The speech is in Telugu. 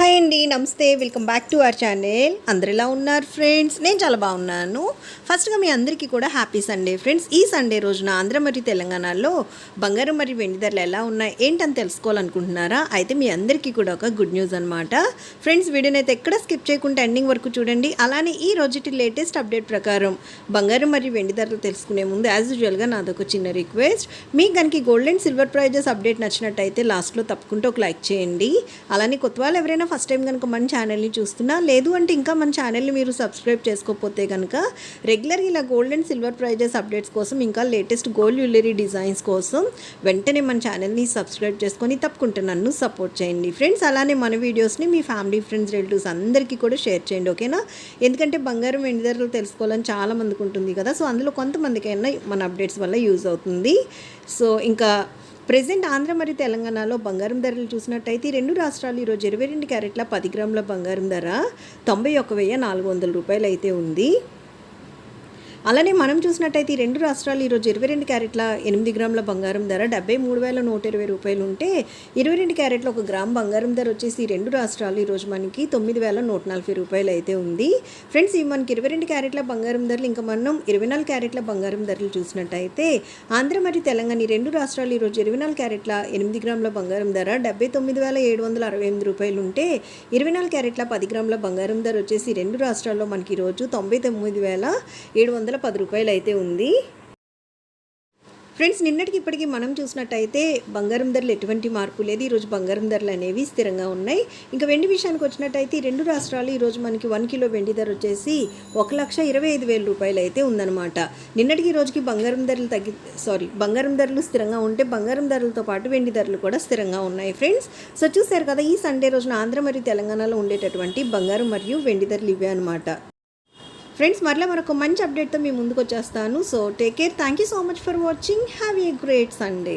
హాయ్ అండి నమస్తే welcome back to our channel. అందరు ఎలా ఉన్నారు ఫ్రెండ్స్? నేను చాలా బాగున్నాను. ఫస్ట్గా మీ అందరికీ కూడా హ్యాపీ సండే. ఫ్రెండ్స్ ఈ సండే రోజున ఆంధ్ర మరియు తెలంగాణలో బంగారం మరియు వెండి ధరలు ఎలా ఉన్నాయి ఏంటని తెలుసుకోవాలనుకుంటున్నారా? అయితే మీ అందరికీ కూడా ఒక గుడ్ న్యూస్ అనమాట ఫ్రెండ్స్ వీడియోని అయితే ఎక్కడ స్కిప్ చేయకుండా ఎండింగ్ వరకు చూడండి. అలానే ఈ రోజుటి లేటెస్ట్ అప్డేట్ ప్రకారం బంగారం మరియు వెండి ధరలు తెలుసుకునే ముందు యాజ్ యూజువల్గా నాదొక చిన్న రిక్వెస్ట్. మీకు కనుక gold and silver prizes update నచ్చినట్టయితే లాస్ట్లో తప్పకుండా ఒక లైక్ చేయండి. అలానే కొత్త వాళ్ళు ఎవరైనా ఫస్ట్ టైం కనుక మన ఛానల్ని చూస్తున్నా లేదు అంటే ఇంకా మన ఛానల్ని మీరు సబ్స్క్రైబ్ చేసుకోకపోతే కనుక రెగ్యులర్ ఇలా gold and silver prizes updates కోసం ఇంకా లేటెస్ట్ గోల్డ్ జ్యువెలరీ డిజైన్స్ కోసం వెంటనే మన ఛానల్ని సబ్స్క్రైబ్ చేసుకొని తప్పకుండా నన్ను సపోర్ట్ చేయండి. ఫ్రెండ్స్ అలానే మన వీడియోస్ని మీ ఫ్యామిలీ ఫ్రెండ్స్ రిలేటివ్స్ అందరికీ కూడా షేర్ చేయండి ఓకేనా? ఎందుకంటే బంగారం వెండి ధరలు తెలుసుకోవాలని చాలా మందికి ఉంటుంది కదా సో అందులో కొంతమందికైనా మన అప్డేట్స్ వల్ల యూజ్ అవుతుంది. సో ఇంకా ప్రజెంట్ ఆంధ్ర మరియు తెలంగాణలో బంగారం ధరలు చూసినట్టయితే ఈ రెండు రాష్ట్రాలు ఈరోజు ఇరవై రెండు క్యారెట్ల పది గ్రాముల బంగారం ధర తొంభై ఒక వెయ్యి నాలుగు వందల రూపాయలు అయితే ఉంది. అలానే మనం చూసినట్టయితే ఈ రెండు రాష్ట్రాలు ఈరోజు ఇరవై రెండు క్యారెట్ల ఎనిమిది గ్రాముల బంగారం ధర డెబ్బై మూడు వేల నూట ఇరవై రూపాయలు ఉంటే ఇరవై రెండు క్యారెట్ల ఒక గ్రామ్ బంగారం ధర వచ్చేసి ఈ రెండు రాష్ట్రాలు ఈరోజు మనకి తొమ్మిది వేల నూట నలభై రూపాయలు అయితే ఉంది. ఫ్రెండ్స్ ఈ మనకి ఇరవై రెండు క్యారెట్ల బంగారం ధరలు ఇంకా మనం ఇరవై నాలుగు క్యారెట్ల బంగారం ధరలు చూసినట్టయితే ఆంధ్ర మరియు తెలంగాణ ఈ రెండు రాష్ట్రాలు ఈరోజు ఇరవై నాలుగు క్యారెట్ల ఎనిమిది గ్రాముల బంగారం ధర డెబ్బై తొమ్మిది వేల ఏడు వందల అరవై ఎనిమిది రూపాయలు ఉంటే ఇరవై నాలుగు క్యారెట్ల పది గ్రాముల బంగారం ధర వచ్చేసి రెండు రాష్ట్రాల్లో మనకి ఈరోజు తొంభై తొమ్మిది వేల ఏడు వందల పది రూపాయలు అయితే ఉంది. ఫ్రెండ్స్ నిన్నటికి ఇప్పటికి మనం చూసినట్టయితే బంగారం ధరలు ఎటువంటి మార్పు లేదు. ఈరోజు బంగారం ధరలు అనేవి స్థిరంగా ఉన్నాయి. ఇంకా వెండి విషయానికి వచ్చినట్టయితే ఈ రెండు రాష్ట్రాలు ఈరోజు మనకి వన్ కిలో వెండి ధర వచ్చేసి ఒక లక్ష ఇరవై ఐదు వేల రూపాయలు అయితే ఉందన్నమాట. నిన్నటికి ఈ రోజుకి బంగారం ధరలు తగ్గి సారీ బంగారం ధరలు స్థిరంగా ఉంటే బంగారం ధరలతో పాటు వెండి ధరలు కూడా స్థిరంగా ఉన్నాయి ఫ్రెండ్స్. సో చూశారు కదా ఈ సండే రోజున ఆంధ్ర మరియు తెలంగాణలో ఉండేటటువంటి బంగారం మరియు వెండి ధరలు ఇవే అనమాట ఫ్రెండ్స్ మరలా మరొక మంచి అప్డేట్తో మీ ముందుకు వచ్చేస్తాను so take care thank you so much for watching have a great Sunday